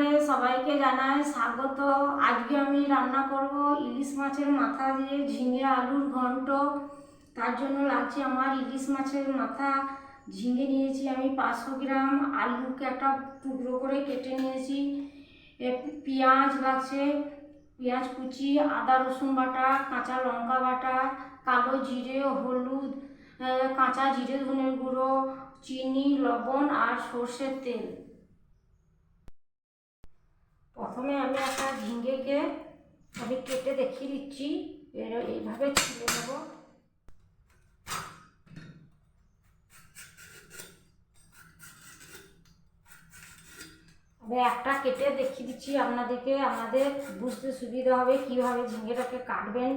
রান্নাঘরে সবাইকে জানাই স্বাগত। আজকে আমি রান্না করব ইলিশ মাছের মাথা দিয়ে ঝিঙে আলুর ঘন্ট। তার জন্য লাগছে আমার ইলিশ মাছের মাথা। ঝিঙে নিয়েছি আমি পাঁচশো গ্রাম, আলুকে একটা টুকরো করে কেটে নিয়েছি। পেঁয়াজ লাগছে, পেঁয়াজ কুচি, আদা রসুন বাটা, কাঁচা লঙ্কা বাটা, কালো জিরে, হলুদ কাঁচা জিরে ধনের গুঁড়ো, চিনি, লবণ আর সর্ষের তেল। প্রথমে আমি একটা ঝিঙ্গেকে আমি কেটে দেখিয়ে দিচ্ছি। এইভাবে ছিঁড়ে নেব। একটা কেটে দেখিয়ে দিচ্ছি আপনাদেরকে। আপনাদের বুঝতে সুবিধা হবে কীভাবে ঝিঙ্গেটাকে কাটবেন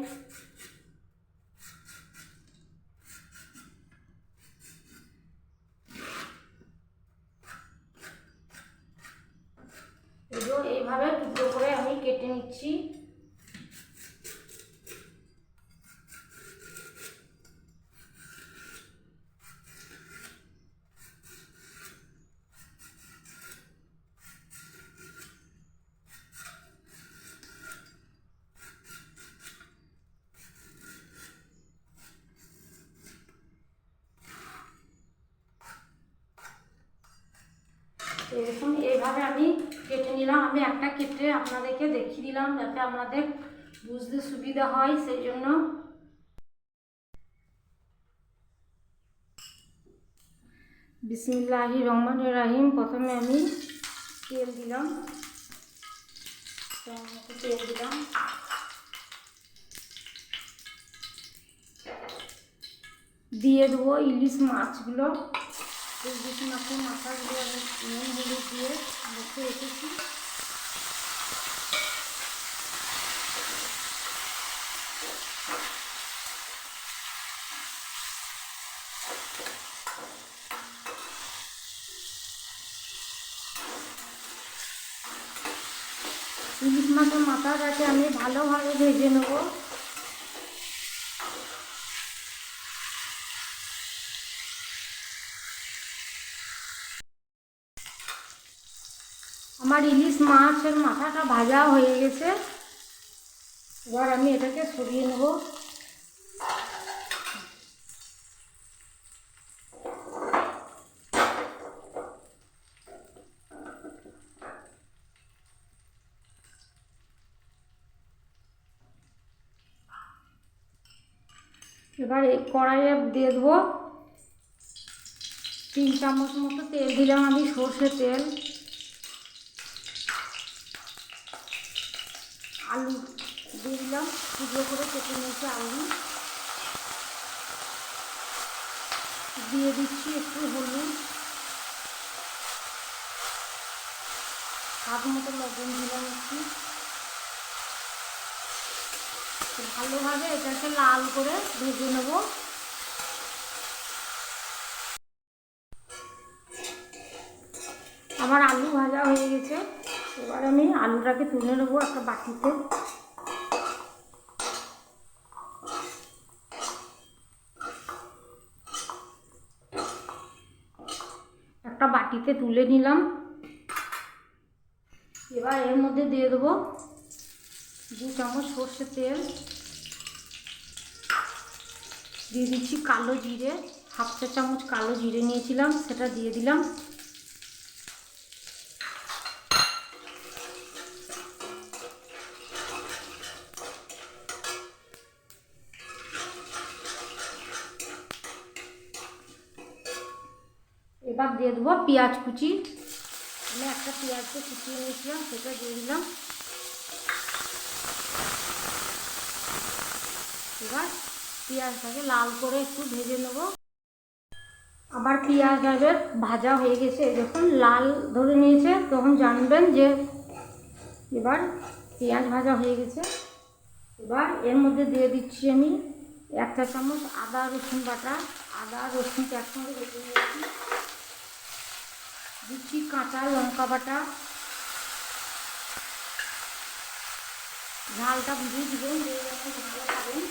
এগুলো এইভাবে টুকরো করে আমি কেটে নিচ্ছি এরকম এইভাবে আমি কেটে নিলাম। আমি একটা কেটে আপনাদেরকে দেখিয়ে দিলাম যাতে আপনাদের বুঝতে সুবিধা হয়, সেই জন্য। বিসমিল্লাহি রহমান রাহিম। প্রথমে আমি তেল দিলাম। তেল দিলাম। দিয়ে দেবো ইলিশ মাছগুলো। ইলিশ মাছের মাথাগুলো আমি নুন, হলুদ দিয়ে মেখে রেখেছি। ইলিশ মাছের আমি ভালোভাবে ভেজে নেব। আমার ইলিশ মাছের মাথাটা ভাজা হয়ে গেছে। এবার আমি এটাকে সরিয়ে নেব। এবার এই কড়াইয়ে দিয়ে দেবো তিন চামচ মতো তেল। দিলাম আমি সর্ষে তেল আলু দিয়ে দিলাম টুকরো করে আলু দিয়ে দিচ্ছি একটু হলুদ। হাত মতো লবণ দিলাম একটু। ভালোভাবে এটাকে লাল করে ভেজে নেব। আমার আলু ভাজা হয়ে গেছে। এবার আমি আলুটাকে তুলে নেব একটা বাটিতে একটা বাটিতে তুলে নিলাম। এবার এর মধ্যে দিয়ে দেবো দু চামচ সর্ষের তেল। দিয়ে দিচ্ছি কালো জিরে, হাফ চা চামচ কালো জিরে নিয়েছিলাম, সেটা দিয়ে দিলাম। এবার দিয়ে দেবো পেঁয়াজ কুচি। আমি একটা পেঁয়াজকে কুচিয়ে নিয়েছিলাম, সেটা দিয়ে দিলাম। এবার পেঁয়াজটাকে লাল করে একটু ভেজে নেব। আবার পেঁয়াজ পেঁয়াজটাকে ভাজা হয়ে গেছে। যখন লাল ধরে নিয়েছে, তখন জানবেন যে এবার পেঁয়াজ ভাজা হয়ে গেছে। এবার এর মধ্যে দিয়ে দিচ্ছি আমি একটা চামচ আদা রসুন বাটা। আদা রসুনকে একসঙ্গে বেটে নিয়েছি। দিচ্ছি কাঁচা লঙ্কা বাটা। ঝালটা বুঝিয়ে দিবেন যে এরকম ঝাল খাবেন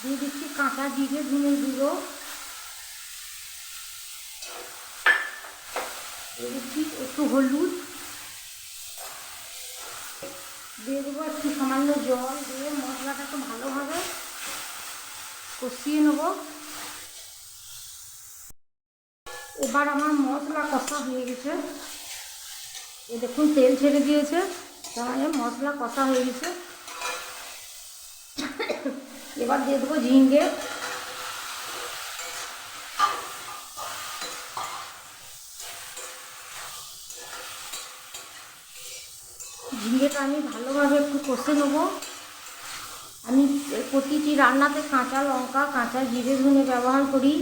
দিয়ে দিচ্ছি কাঁচা জিরে ধনে গুঁড়ো। দিয়ে দিচ্ছি একটু হলুদ। দিয়ে দেবো একটু সামান্য জল দিয়ে মশলাটা একটু ভালোভাবে কষিয়ে নেব। এবার আমার মশলা কষা হয়ে গেছে। এ দেখুন, তেল ছেড়ে দিয়েছে। তাহলে মশলা কষা হয়ে গেছে। এবার দিয়ে দেবো ঝিঙ্গে ঝিঙ্গেটা আমি ভালোভাবে একটু কষে নেব। আমি প্রতিটি রান্নাতে কাঁচা লঙ্কা, কাঁচা জিরে ধনে ব্যবহার করি।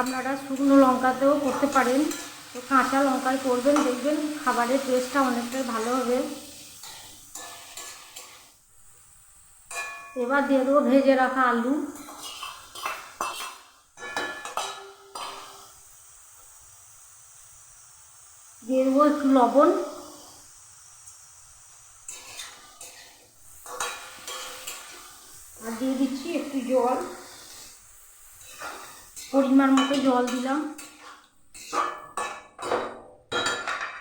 আপনারা শুকনো লঙ্কাতেও করতে পারেন। তো কাঁচা লঙ্কায় করবেন, দেখবেন খাবারের টেস্টটা অনেকটাই ভালো হবে। এবার দিয়ে দেবো ভেজে রাখা আলু। দিয়ে দেবো একটু লবণ আর দিয়ে দিচ্ছি একটু জল। পরিমাণ মতো জল দিলাম।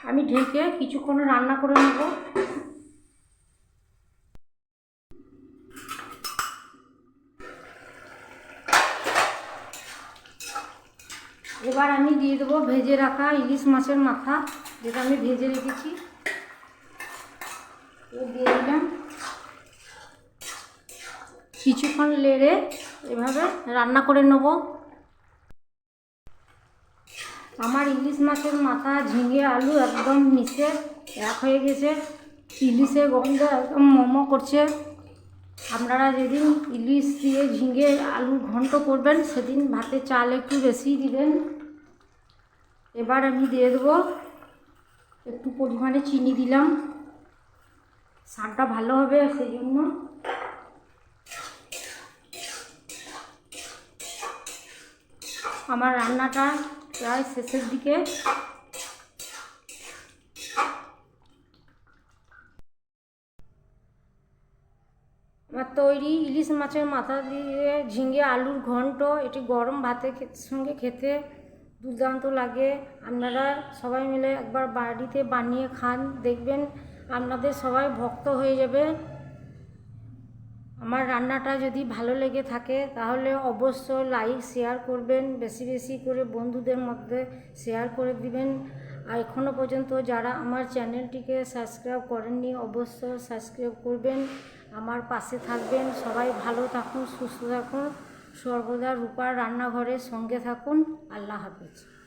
আমি ঢেকে কিছুক্ষণ রান্না করে নেব। এবার আমি দিয়ে দেবো ভেজে রাখা ইলিশ মাছের মাথা, যেটা আমি ভেজে রেখেছি। দিয়ে দিলাম। কিছুক্ষণ লেড়ে এভাবে রান্না করে নেব। আমার ইলিশ মাছের মাথা ঝিঙে আলু একদম মিশে এক হয়ে গেছে। ইলিশের গন্ধ একদম মোমো করছে। আপনারা যেদিন ইলিশ দিয়ে ঝিঙে আলু ঘন্ট করবেন, সেদিন ভাতে চাল একটু বেশি দিবেন। এবার আমি দিয়ে দেবো একটু পরিমাণে চিনি দিলাম। স্বাদটা ভালো হবে সেই জন্য। আমার রান্নাটা প্রায় শেষের দিকে। আমার তৈরি ইলিশ মাছের মাথা দিয়ে ঝিঙে, আলুর ঘন্ট, এটি গরম ভাতের সঙ্গে খেতে দুর্দান্ত লাগে। আপনারা সবাই মিলে একবার বাড়িতে বানিয়ে খান, দেখবেন আপনাদের সবাই ভক্ত হয়ে যাবে। আমার রান্নাটা যদি ভালো লেগে থাকে, তাহলে অবশ্যই লাইক শেয়ার করবেন। বেশি বেশি করে বন্ধুদের মধ্যে শেয়ার করে দিবেন। আর এখনও পর্যন্ত যারা আমার চ্যানেলটিকে সাবস্ক্রাইব করেননি, অবশ্যই সাবস্ক্রাইব করবেন। আমার পাশে থাকবেন। সবাই ভালো থাকুন, সুস্থ থাকুন। সর্বদা রূপার রান্নাঘরের সঙ্গে থাকুন। আল্লাহ হাফিজ।